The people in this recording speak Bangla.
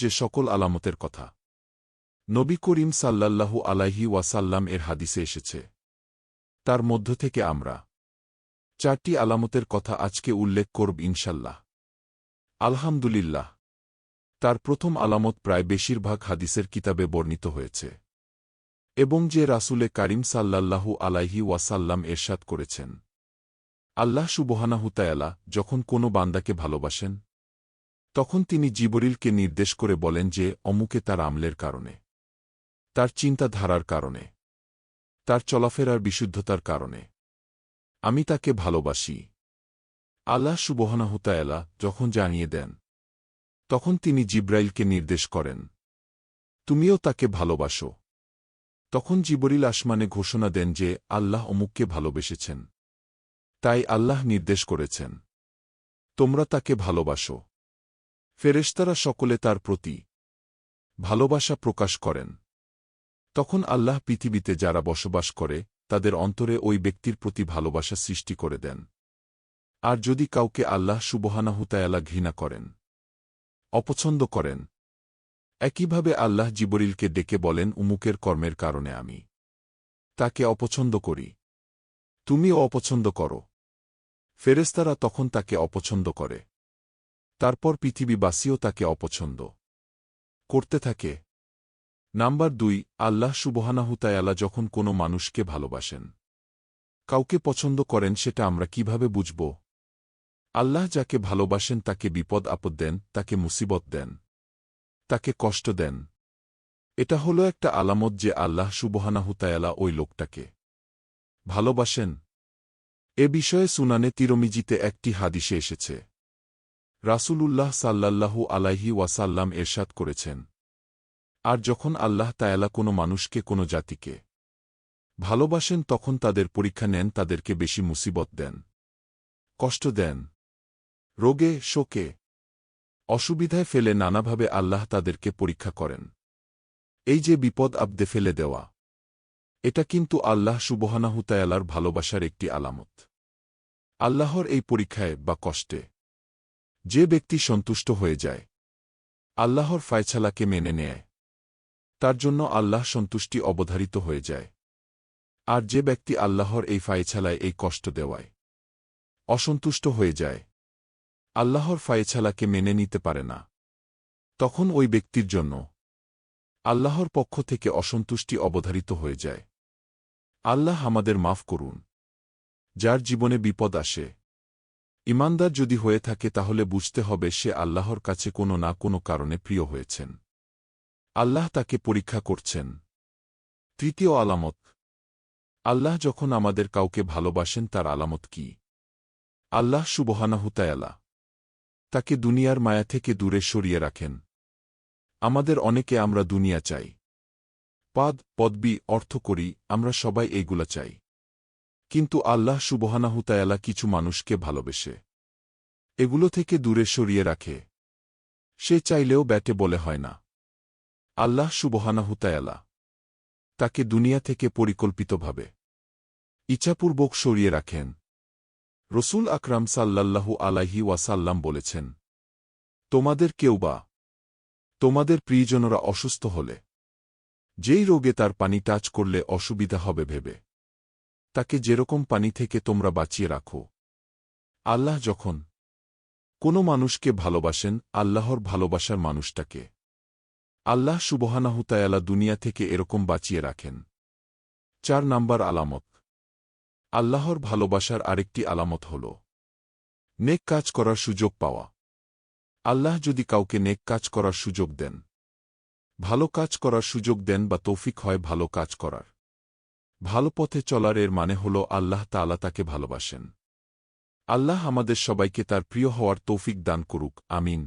যে সকল আলামতের কথা। নবী করিম সাল্লাল্লাহু আলাইহি ওয়াসাল্লাম এর হাদিসে এসেছে। তার মধ্য থেকে আমরা চারটি আলামতের কথা আজকে উল্লেখ করব ইনশাল্লাহ। আলহামদুলিল্লাহ, তার প্রথম আলামত প্রায় বেশিরভাগ হাদিসের কিতাবে বর্ণিত হয়েছে এবং যে রাসুলে কারিম সাল্লাল্লাহু আলাইহি ওয়াসাল্লাম এরশাদ করেছেন। আল্লাহ সুবহানাহুতায়ালা যখন কোনো বান্দাকে ভালোবাসেন তখন তিনি জিবরিলকে নির্দেশ করে বলেন যে, অমুকে তার আমলের কারণে, তার চিন্তাধারার কারণে, তার চলাফেরার বিশুদ্ধতার কারণে। আমি তাকে ভালোবাসি। আল্লাহ সুবহানাহুতায়ালা যখন জানিয়ে দেন, তখন তিনি জিব্রাইলকে নির্দেশ করেন, তুমিও তাকে ভালোবাসো। তখন জিবরিল আসমানে ঘোষণা দেন যে, আল্লাহ অমুককে ভালোবেসেছেন। তাই আল্লাহ নির্দেশ করেছেন। তোমরা তাকে ভালোবাসো। ফেরেশতারা সকলে তার প্রতি ভালোবাসা প্রকাশ করেন। তখন আল্লাহ পৃথিবীতে যারা বসবাস করে, তাদের অন্তরে ওই ব্যক্তির প্রতি ভালোবাসা সৃষ্টি করে দেন। আর যদি কাউকে আল্লাহ সুবহানাহুতায়ালা ঘৃণা করেন, অপছন্দ করেন, একইভাবে আল্লাহ জিবরিলকে ডেকে বলেন, উমুকের কর্মের কারণে আমি তাকে অপছন্দ করি। তুমিও অপছন্দ করো। ফেরেস্তারা তখন তাকে অপছন্দ করে। তারপর পৃথিবীবাসীও তাকে অপছন্দ করতে থাকে। নাম্বার দুই, আল্লাহ সুবহানাহুতায়ালা যখন কোনো মানুষকে ভালোবাসেন, কাউকে পছন্দ করেন সেটা আমরা কীভাবে বুঝব? আল্লাহ যাকে ভালোবাসেন তাকে বিপদ আপদ দেন, তাকে মুসিবত দেন, তাকে কষ্ট দেন। এটা হলো একটা আলামত যে আল্লাহ সুবহানাহুতায়ালা ওই লোকটাকে ভালোবাসেন। এ বিষয়ে সুনানে তিরমিজিতে একটি হাদিসে এসেছে। রাসূলুল্লাহ সাল্লাল্লাহু আলাইহি ওয়াসাল্লাম এরশাদ করেছেন। আর যখন আল্লাহ তায়ালা কোনো মানুষকে, কোনো জাতিকে ভালোবাসেন, তখন তাদের পরীক্ষা নেন, তাদেরকে বেশি মুসিবত দেন, কষ্ট দেন, রোগে, শোকে, অসুবিধায় ফেলে নানাভাবে আল্লাহ তাদেরকে পরীক্ষা করেন। এই যে বিপদ আবদে ফেলে দেওয়া, এটা কিন্তু আল্লাহ সুবহানাহুতায়ালার ভালোবাসার একটি আলামত। আল্লাহর এই পরীক্ষায় বা কষ্টে যে ব্যক্তি সন্তুষ্ট হয়ে যায়, আল্লাহর ফায়ছালাকে মেনে নেয়, তার জন্য আল্লাহ সন্তুষ্টি অবধারিত হয়ে যায়। আর যে ব্যক্তি আল্লাহর এই ফায়ছালায় এই কষ্ট দেওয়ায়, অসন্তুষ্ট হয়ে যায়, আল্লাহর ফায়ছালাকে মেনে নিতে পারে না, তখন ওই ব্যক্তির জন্য আল্লাহর পক্ষ থেকে অসন্তুষ্টি অবধারিত হয়ে যায়। আল্লাহ আমাদের মাফ করুন, যার জীবনে বিপদ আসে ইমানদার যদি হয়ে থাকে তাহলে বুঝতে হবে সে আল্লাহর কাছে কোনো না কোনো কারণে প্রিয় হয়েছেন। আল্লাহ তাকে পরীক্ষা করছেন। তৃতীয় আলামত, আল্লাহ যখন আমাদের কাউকে ভালোবাসেন তার আলামত কি? আল্লাহ সুবহানাহুতায়ালা তাকে দুনিয়ার মায়া থেকে দূরে সরিয়ে রাখেন। আমাদের অনেকে আমরা দুনিয়া চাই। পাদ, পদবি অর্থ করি আমরা সবাই এইগুলা চাই। কিন্তু আল্লাহ সুবহানাহুতায়ালা কিছু মানুষকে ভালোবেসে। এগুলো থেকে দূরে সরিয়ে রাখে। সে চাইলেও ব্যাটে বলে হয় না। আল্লাহ সুবহানাহুতায়ালা তাকে দুনিয়া থেকে পরিকল্পিতভাবে ইচ্ছাপূর্বক সরিয়ে রাখেন। রসুল আকরাম সাল্লাল্লাহু আলাইহি ওয়াসাল্লাম বলেছেন, তোমাদের কেউ বা তোমাদের প্রিয়জনরা অসুস্থ হলে, যেই রোগে তার পানি টাচ করলে অসুবিধা হবে ভেবে তাকে যেরকম পানি থেকে তোমরা বাঁচিয়ে রাখো। আল্লাহ যখন কোনো মানুষকে ভালোবাসেন, আল্লাহর ভালোবাসার মানুষটাকে। আল্লাহ সুবহানাহুতায়ালা দুনিয়া থেকে এরকম বাঁচিয়ে রাখেন। চার নাম্বার আলামত। আল্লাহর ভালোবাসার আরেকটি আলামত হল নেক কাজ করার সুযোগ পাওয়া। আল্লাহ যদি কাউকে নেক কাজ করার সুযোগ দেন, ভালো কাজ করার সুযোগ দেন বা তৌফিক হয় ভালো কাজ করার। ভালো পথে চলার এর মানে হল আল্লাহ তালা তাকে ভালোবাসেন। আল্লাহ আমাদের সবাইকে তার প্রিয় হওয়ার তৌফিক দান করুক, আমিন।